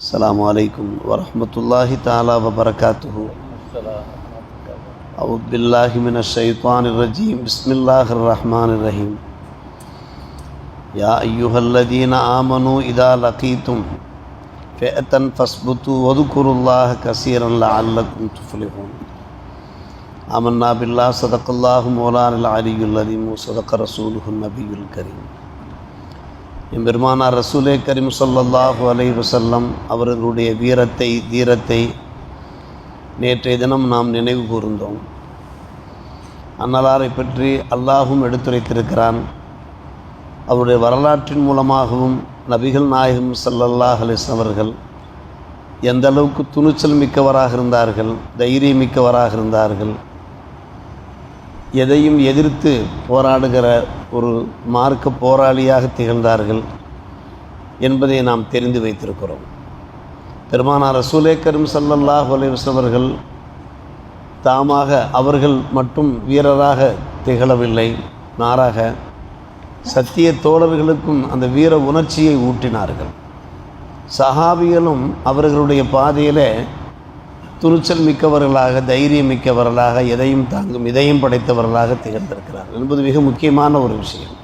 السلام عليكم ورحمة الله تعالى وبركاته. أعوذ بالله من الشيطان الرجيم. بسم الله الرحمن الرحيم. يا أيها الذين آمنوا إذا لقيتم فئة فاثبتوا واذكروا الله كثيرا لعلكم تفلحون. آمنا بالله صدق الله مولانا العلي العظيم وصدق رسوله النبي الكريم. எம்பெருமானார் ரசூலே கரீம் சொல்லல்லாஹு அலை வசல்லம் அவர்களுடைய வீரத்தை தீரத்தை நேற்றைய தினம் நாம் நினைவு கூர்ந்தோம். அன்னலாரை பற்றி அல்லாஹும் எடுத்துரைத்திருக்கிறான். அவருடைய வரலாற்றின் மூலமாகவும் நபிகள் நாயகம் சல்லல்லாஹ் அலைஹி அவர்கள் எந்த அளவுக்கு துணிச்சல் மிக்கவராக இருந்தார்கள் தைரியம் மிக்கவராக இருந்தார்கள் எதையும் எதிர்த்து போராடுகிற ஒரு மார்க்க போராளியாக திகழ்ந்தார்கள் என்பதை நாம் தெரிந்து வைத்திருக்கிறோம். பெருமானார் ரசூலே கரும் சல்லல்லாஹ் அவர்கள் தாமாக அவர்கள் மட்டும் வீரராக திகழவில்லை. மாறாக சத்திய தோழர்களுக்கும் அந்த வீர உணர்ச்சியை ஊட்டினார்கள். சஹாபிகளும் அவர்களுடைய பாதையிலே துணிச்சல் மிக்கவர்களாக தைரியம் மிக்கவர்களாக எதையும் தாங்கும் இதையும் படைத்தவர்களாக திகழ்ந்திருக்கிறார்கள் என்பது மிக முக்கியமான ஒரு விஷயம்.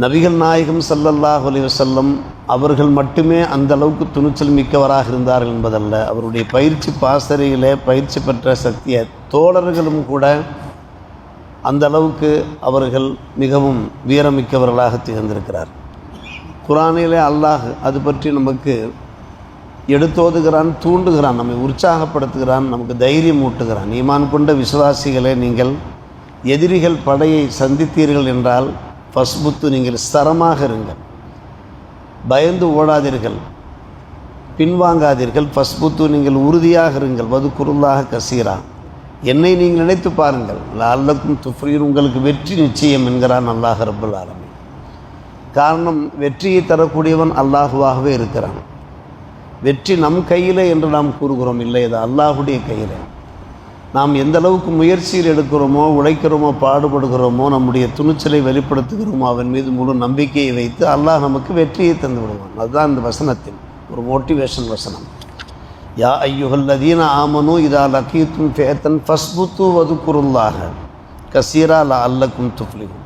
நபிகள் நாயகம் சல்லல்லாஹ் செல்லும் அவர்கள் மட்டுமே அந்த அளவுக்கு துணிச்சல் மிக்கவராக இருந்தார்கள் என்பதல்ல. அவருடைய பயிற்சி பாசறையிலே பயிற்சி பெற்ற சக்திய தோழர்களும் கூட அந்த அளவுக்கு அவர்கள் மிகவும் வீரமிக்கவர்களாக திகழ்ந்திருக்கிறார். குரானிலே அல்லாஹ் அது பற்றி நமக்கு எடுத்தோதுகிறான் தூண்டுகிறான் நம்மை உற்சாகப்படுத்துகிறான் நமக்கு தைரியம் ஊட்டுகிறான். ஈமான் கொண்ட விசுவாசிகளே நீங்கள் எதிரிகள் படையை சந்தித்தீர்கள் என்றால் பஸ்புத்து நீங்கள் ஸ்தரமாக இருங்கள். பயந்து ஓடாதீர்கள் பின்வாங்காதீர்கள். பஸ்புத்து நீங்கள் உறுதியாக இருங்கள். வது குருளாக கசீரா. என்னை நீங்கள் நினைத்து பாருங்கள். அல்லக்கும் துஃப்ரீர் உங்களுக்கு வெற்றி நிச்சயம் என்கிறான் அல்லாஹ் ரபுல் ஆரம்பி காரணம் வெற்றியை தரக்கூடியவன் அல்லாஹுவாகவே இருக்கிறான். வெற்றி நம் கையில் என்று நாம் கூறுகிறோம். இல்லை அது அல்லாஹுடைய கையில். நாம் எந்த அளவுக்கு முயற்சியில் எடுக்கிறோமோ உழைக்கிறோமோ பாடுபடுகிறோமோ நம்முடைய துணிச்சலை வெளிப்படுத்துகிறோமோ அவன் மீது முழு நம்பிக்கையை வைத்து அல்லாஹ் நமக்கு வெற்றியை தந்து விடுவான். அதுதான் இந்த வசனத்தின் ஒரு மோட்டிவேஷன் வசனம். யா ஐயுகல்லதீன ஆமனு இதா லக்கீத்தும் ஃபேத்தன் ஃபஸ்புத்து வதுக்குருல்லாக. கசீரா லா அல்லக்கும் துஃப்லிகும்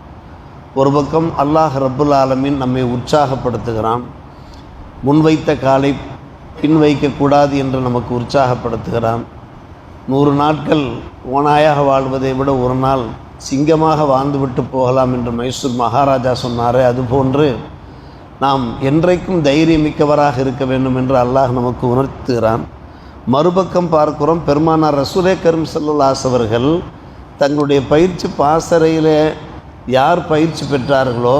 ஒரு பக்கம் அல்லாஹ் ரப்புல் ஆலமின் நம்மை உற்சாகப்படுத்துகிறான். முன்வைத்த காலை பின் வைக்கக்கூடாது என்று நமக்கு உற்சாகப்படுத்துகிறான். நூறு நாட்கள் ஓனாயாக வாழ்வதை விட ஒரு நாள் சிங்கமாக வாழ்ந்துவிட்டு போகலாம் என்று மைசூர் மகாராஜா சொன்னாரே. அதுபோன்று நாம் என்றைக்கும் தைரியமிக்கவராக இருக்க வேண்டும் என்று அல்லாஹ் நமக்கு உணர்த்துகிறான். மறுபக்கம் பார்க்கிறோம் பெருமானார் ரசூலே கரும் செல்லல்லாஸ் அவர்கள் தங்களுடைய பயிற்சி பாசறையில் யார் பயிற்சி பெற்றார்களோ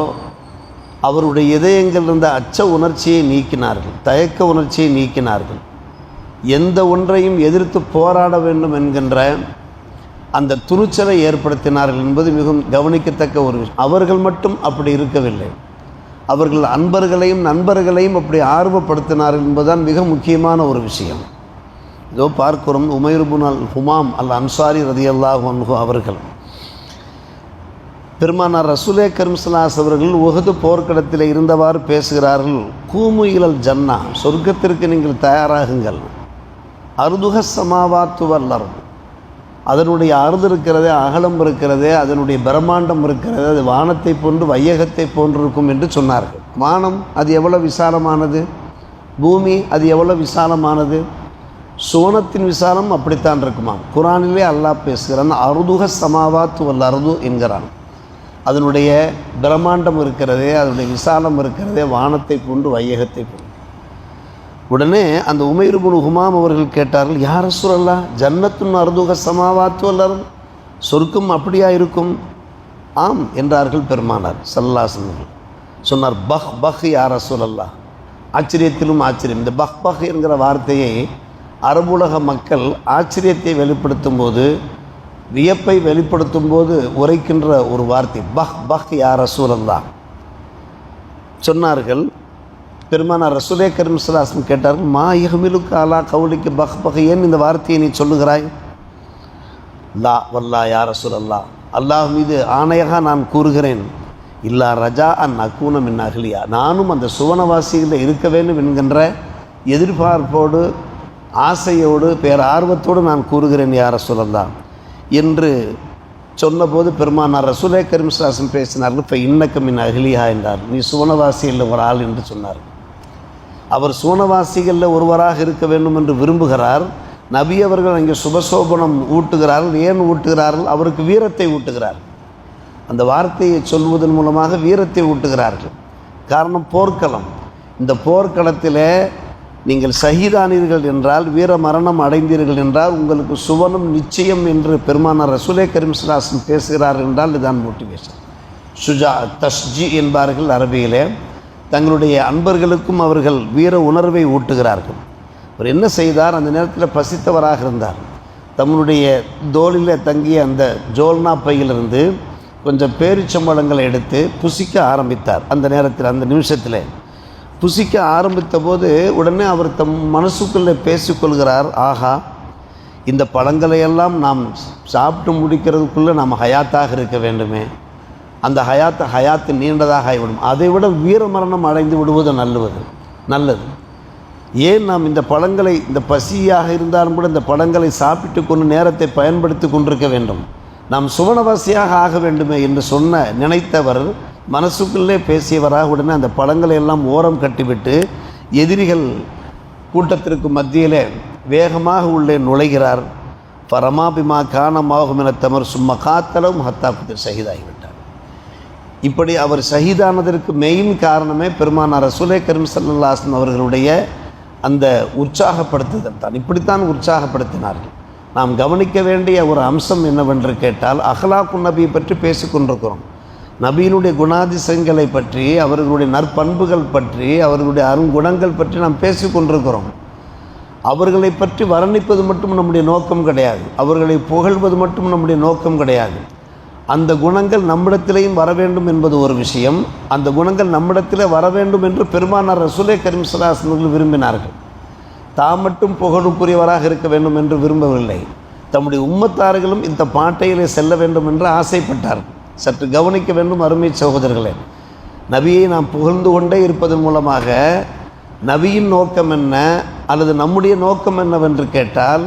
அவருடைய இதயங்கள் இருந்த அச்ச உணர்ச்சியை நீக்கினார்கள் தயக்க உணர்ச்சியை நீக்கினார்கள். எந்த ஒன்றையும் எதிர்த்து போராட வேண்டும் என்கின்ற அந்த துணிச்சலை ஏற்படுத்தினார்கள் என்பது மிகவும் கவனிக்கத்தக்க ஒரு விஷயம். அவர்கள் மட்டும் அப்படி இருக்கவில்லை. அவர்கள் அன்பர்களையும் நண்பர்களையும் அப்படி ஆர்வப்படுத்தினார்கள் என்பதுதான் மிக முக்கியமான ஒரு விஷயம். இதோ பார்க்கிறோம் உமைர்புனால் ஹுமாம் அல் அன்சாரி ரதி அன்ஹு அவர்கள். பெருமானார் ரசூலே கரும்சலாஸ் அவர்கள் உகது போர்க்களத்தில் இருந்தவாறு பேசுகிறார்கள் கூமு இழல் ஜன்னா சொர்க்கத்திற்கு நீங்கள் தயாராகுங்கள். அருதுக சமாவாத்து வல்லர் அதனுடைய அருது இருக்கிறதே அகலம் இருக்கிறதே அதனுடைய பிரம்மாண்டம் இருக்கிறது அது வானத்தை போன்று வையகத்தை போன்றிருக்கும் என்று சொன்னார்கள். வானம் அது எவ்வளோ விசாலமானது? பூமி அது எவ்வளோ விசாலமானது? சோனத்தின் விசாலம் அப்படித்தான் இருக்குமா குரானிலே அல்லாஹ் பேசுகிறான் அருதுக சமாவாத்து வல்ல அருது என்கிறான். அதனுடைய பிரம்மாண்டம் இருக்கிறதே அதனுடைய விசாலம் இருக்கிறதே வானத்தை போன்று வையகத்தை போன்று உடனே அந்த உமைருபுன் ஹுமாம் அவர்கள் கேட்டார்கள் யார் சுரல்லா ஜன்னத்துன் அருதுக சமாவாத்து அல்லரும் சொர்க்கம் அப்படியா இருக்கும் ஆம் என்றார்கள் பெருமானார் சல்லாசனர்கள் சொன்னார் பஹ் பஹ் யார் ரசூலல்லா ஆச்சரியத்திலும் ஆச்சரியம். இந்த பஹ் பஹ் என்கிற வார்த்தையை அரபுலக மக்கள் ஆச்சரியத்தை வெளிப்படுத்தும் போது வியப்பை வெளிப்படுத்தும் போது உரைக்கின்ற ஒரு வார்த்தை பஹ் பஹ் யா ரசூலல்லா சொன்னார்கள் பெருமானார் ரசூலே கரீம் சலாசம் கேட்டார்கள் மா இஹமிலுக்கு அலா கவுலிக்கு பஹ் பஹ் ஏன் இந்த வார்த்தையை நீ சொல்லுகிறாய்? லா வல்லா யா ரசூல் அல்லா அல்லாஹ் மீது ஆணையாக நான் கூறுகிறேன். இல்லா ரஜா அன் அக்கூனம் என் அகலியா நானும் அந்த சுவனவாசிகளில் இருக்க வேண்டும் என்கின்ற எதிர்பார்ப்போடு ஆசையோடு பேர் ஆர்வத்தோடு நான் கூறுகிறேன் யார சொல்லலாம் என்று சொன்னபோது பெருமானார் ரசூலே கரிம்சாசன் பேசினார்கள் இப்போ இன்னக்கம் மின் அகிலியா என்றார். நீ சுவனவாசியில் ஒரு ஆள் என்று சொன்னார் அவர் சுவனவாசிகளில் ஒருவராக இருக்க வேண்டும் என்று விரும்புகிறார். நபி அவர்கள் அங்கே சுபசோபனம் ஊட்டுகிறார்கள். ஏன் ஊட்டுகிறார்கள்? அவருக்கு வீரத்தை ஊட்டுகிறார் அந்த வார்த்தையை சொல்வதன் மூலமாக வீரத்தை ஊட்டுகிறார்கள். காரணம் போர்க்களம். இந்த போர்க்களத்தில் நீங்கள் சகிதானீர்கள் என்றால் வீர மரணம் அடைந்தீர்கள் என்றால் உங்களுக்கு சுவனம் நிச்சயம் என்று பெருமானார் ரசூலே கரீம் பேசுகிறார் என்றால் இதுதான் மோட்டிவேஷன் சுஜா தஸ்ஜி என்பார்கள் அரபியிலே. தங்களுடைய அன்பர்களுக்கும் அவர்கள் வீர உணர்வை ஊட்டுகிறார்கள். அவர் என்ன செய்தார்? அந்த நேரத்தில் பசித்தவராக இருந்தார். தம்முடைய தோளில் தங்கிய அந்த ஜோல்னா பையிலிருந்து கொஞ்சம் பேரிச்சம்பழங்களை எடுத்து புசிக்க ஆரம்பித்தார். அந்த நேரத்தில் அந்த நிமிஷத்தில் புசிக்க ஆரம்பித்த போது உடனே அவர் தம் மனசுக்குள்ளே பேசிக்கொள்கிறார் ஆஹா இந்த பழங்களை எல்லாம் நாம் சாப்பிட்டு முடிக்கிறதுக்குள்ளே நாம் ஹயாத்தாக இருக்க வேண்டுமே. அந்த ஹயாத்து ஹயாத்து நீண்டதாக ஆகிவிடும். அதை விட வீரமரணம் அடைந்து விடுவது நல்லது நல்லது. ஏன் நாம் இந்த பழங்களை இந்த பசியாக இருந்தாலும் கூட இந்த பழங்களை சாப்பிட்டு கொண்டு நேரத்தை பயன்படுத்தி கொண்டிருக்க வேண்டும்? நாம் சுவனவாசியாக ஆக வேண்டுமே என்று சொன்ன நினைத்தவர் மனசுக்குள்ளே பேசியவராக உடனே அந்த பழங்களை எல்லாம் ஓரம் கட்டிவிட்டு எதிரிகள் கூட்டத்திற்கு மத்தியிலே வேகமாக உள்ளே நுழைகிறார். பரமாபிமா காணமாகும் என தமர் சும்மா காத்தலும் ஹத்தாக்குத்தில் சகிதாகிவிட்டார். இப்படி அவர் ஷஹீதானதற்கு மெயின் காரணமே பெருமானார் ரசூலே கரீம் சல்லாஸ்லம் அவர்களுடைய அந்த உற்சாகப்படுத்துதல் தான் இப்படித்தான் உற்சாகப்படுத்தினார்கள். நாம் கவனிக்க வேண்டிய ஒரு அம்சம் என்னவென்று கேட்டால் அஹ்லாக்கு நபியை பற்றி பேசிக்கொண்டிருக்கிறோம். நபியினுடைய குணாதிசயங்களை பற்றி அவர்களுடைய நற்பண்புகள் பற்றி அவர்களுடைய அருங்குணங்கள் பற்றி நாம் பேசி கொண்டிருக்கிறோம். அவர்களை பற்றி வர்ணிப்பது மட்டும் நம்முடைய நோக்கம் கிடையாது. அவர்களை புகழ்வது மட்டும் நம்முடைய நோக்கம் கிடையாது. அந்த குணங்கள் நம்மிடத்திலேயும் வர வேண்டும் என்பது ஒரு விஷயம். அந்த குணங்கள் நம்மிடத்திலே வர வேண்டும் என்று பெருமானார் ரசூலே கரீம் சலாசனர்கள் விரும்பினார்கள். தாம் மட்டும் புகழுக்குரியவராக இருக்க வேண்டும் என்று விரும்பவில்லை. தம்முடைய உம்மத்தார்களும் இந்த பாட்டையிலே செல்ல வேண்டும் என்று ஆசைப்பட்டார்கள். சற்று கவனிக்க வேண்டும் அருமை சகோதரர்களே. நபியை நாம் புகழ்ந்து கொண்டே இருப்பதன் மூலமாக நபியின் நோக்கம் என்ன அல்லது நம்முடைய நோக்கம் என்னவென்று கேட்டால்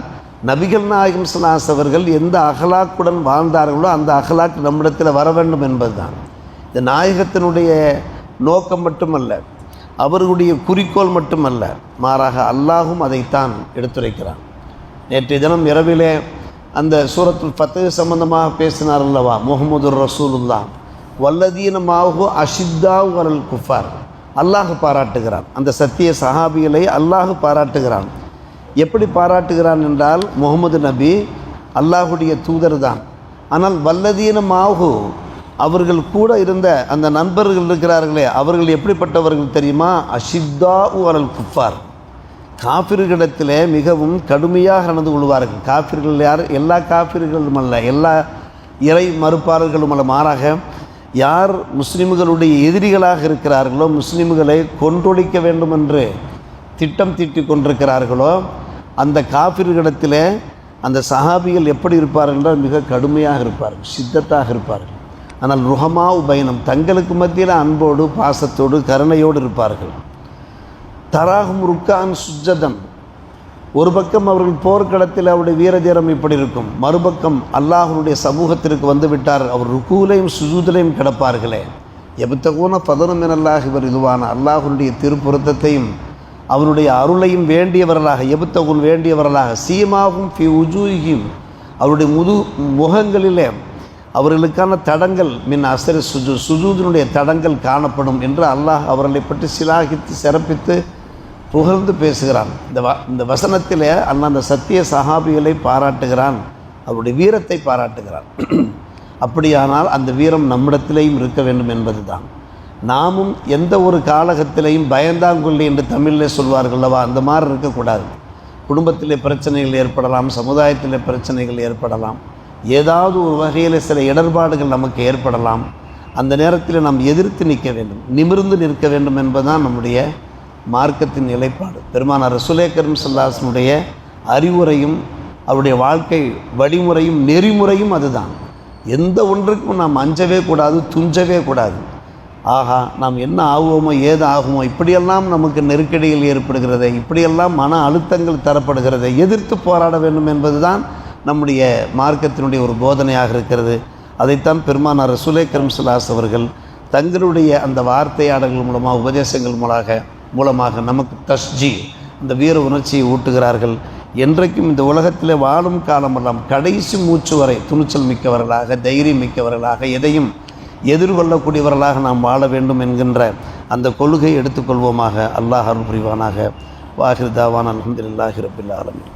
நபிகள் நாயகம் சலாஸ் அவர்கள் எந்த அகலாக்குடன் வாழ்ந்தார்களோ அந்த அகலாக் நம்மிடத்தில் வர வேண்டும் என்பதுதான். இந்த நாயகத்தினுடைய நோக்கம் மட்டுமல்ல அவர்களுடைய குறிக்கோள் மட்டுமல்ல மாறாக அல்லாஹும் அதைத்தான் எடுத்துரைக்கிறான். நேற்றைய தினம் இரவிலே அந்த சூரத்துல் ஃபத்து சம்பந்தமாக பேசினார் அல்லவா? முகமது ரசூலுல்லா வல்லதீனமாகு அஷித்தாவு வரல் குஃபார். அல்லாஹ் பாராட்டுகிறான். அந்த சத்திய சஹாபிகளை அல்லாஹ் பாராட்டுகிறான். எப்படி பாராட்டுகிறான் என்றால் முகமது நபி அல்லாஹுடைய தூதர் தான். ஆனால் வல்லதீனமாகு அவர்கள் கூட இருந்த அந்த நண்பர்கள் இருக்கிறார்களே அவர்கள் எப்படிப்பட்டவர்கள் தெரியுமா? அஷித்தா வரல் குஃபார். காஃபிர்களிடத்தில் மிகவும் கடுமையாக நடந்து கொள்வார்கள். காஃபிர்கள் யார்? எல்லா காஃபிர்களும் அல்ல எல்லா இறை மறுப்பாளர்களும் அல்ல. மாறாக யார் முஸ்லிம்களுடைய எதிரிகளாக இருக்கிறார்களோ முஸ்லிம்களை கொன்றொழிக்க வேண்டும் என்று திட்டம் தீட்டி கொண்டிருக்கிறார்களோ அந்த காஃபிர்களிடத்தில் அந்த சஹாபிகள் எப்படி இருப்பார்கள் என்றால் மிக கடுமையாக இருப்பார்கள் சித்தத்தாக இருப்பார்கள். ஆனால் ருஹமா உபயனம் தங்களுக்கு மத்தியில் அன்போடு பாசத்தோடு கருணையோடு இருப்பார்கள். தராகும் ருக்கான் சுஜதன் ஒரு பக்கம் அவர்கள் போர்க்களத்தில் அவருடைய வீரதீரம் இப்படி இருக்கும். மறுபக்கம் அல்லாஹருடைய சமூகத்திற்கு வந்து விட்டார். அவர் ருக்கூலையும் சுஜூதிலையும் கிடப்பார்களே. எபத்தகூன பதனம் எனல்லாக இவர் இதுவான அல்லாஹருடைய திருப்புறத்தையும் அவருடைய அருளையும் வேண்டியவர்களாக எபத்தகுன் வேண்டியவர்களாக சீமாகும் ஃபி உஜூகியும் அவருடைய முது முகங்களிலே அவர்களுக்கான தடங்கள் மின் அசரி சுஜு சுஜூதினுடைய தடங்கள் காணப்படும் என்று அல்லாஹ் அவர்களை பற்றி சிலாகித்து சிறப்பித்து புகழ்ந்து பேசுகிறான். இந்த வ இந்த வசனத்தில் அண்ணா அந்த சத்திய சகாபிகளை பாராட்டுகிறான். அவருடைய வீரத்தை பாராட்டுகிறான். அப்படியானால் அந்த வீரம் நம்மிடத்திலேயும் இருக்க வேண்டும் என்பது தான் நாமும் எந்த ஒரு காலகத்திலையும் பயந்தாங்குள்ளி என்று தமிழில் சொல்வார்கள்லவா அந்த மாதிரி இருக்கக்கூடாது. குடும்பத்திலே பிரச்சனைகள் ஏற்படலாம் சமுதாயத்தில் பிரச்சனைகள் ஏற்படலாம். ஏதாவது ஒரு வகையில் சில இடர்பாடுகள் நமக்கு ஏற்படலாம். அந்த நேரத்தில் நாம் எதிர்த்து நிற்க வேண்டும் நிமிர்ந்து நிற்க வேண்டும் என்பதுதான் நம்முடைய மார்க்கத்தின் நிலைப்பாடு. பெருமானார் ரசுலேக்கரும் சல்லாசனுடைய அறிவுரையும் அவருடைய வாழ்க்கை வழிமுறையும் நெறிமுறையும் அதுதான். எந்த ஒன்றுக்கும் நாம் அஞ்சவே கூடாது துஞ்சவே கூடாது. ஆகா நாம் என்ன ஆகுவோமோ ஏது ஆகுமோ இப்படியெல்லாம் நமக்கு நெருக்கடிகள் ஏற்படுகிறது இப்படியெல்லாம் மன அழுத்தங்கள் தரப்படுகிறதை எதிர்த்து போராட வேண்டும் என்பதுதான் நம்முடைய மார்க்கத்தினுடைய ஒரு போதனையாக இருக்கிறது. அதைத்தான் பெருமானார் ரசுலே கரம்சலாஸ் அவர்கள் தங்களுடைய அந்த வார்த்தையாடல்கள் மூலமாக உபதேசங்கள் மூலமாக மூலமாக நமக்கு தஸ்ஜி இந்த வீர உணர்ச்சியை ஊட்டுகிறார்கள். என்றைக்கும் இந்த உலகத்தில் வாழும் காலமெல்லாம் கடைசி மூச்சு வரை துணிச்சல் மிக்கவர்களாக தைரியம் மிக்கவர்களாக எதையும் எதிர்கொள்ளக்கூடியவர்களாக நாம் வாழ வேண்டும் என்கின்ற அந்த கொள்கையை எடுத்துக்கொள்வோமாக. அல்லாஹ் அருள் புரிவானாக. வாஹிர் தாவான் அலமதுல்லாஹி ஆலமின்.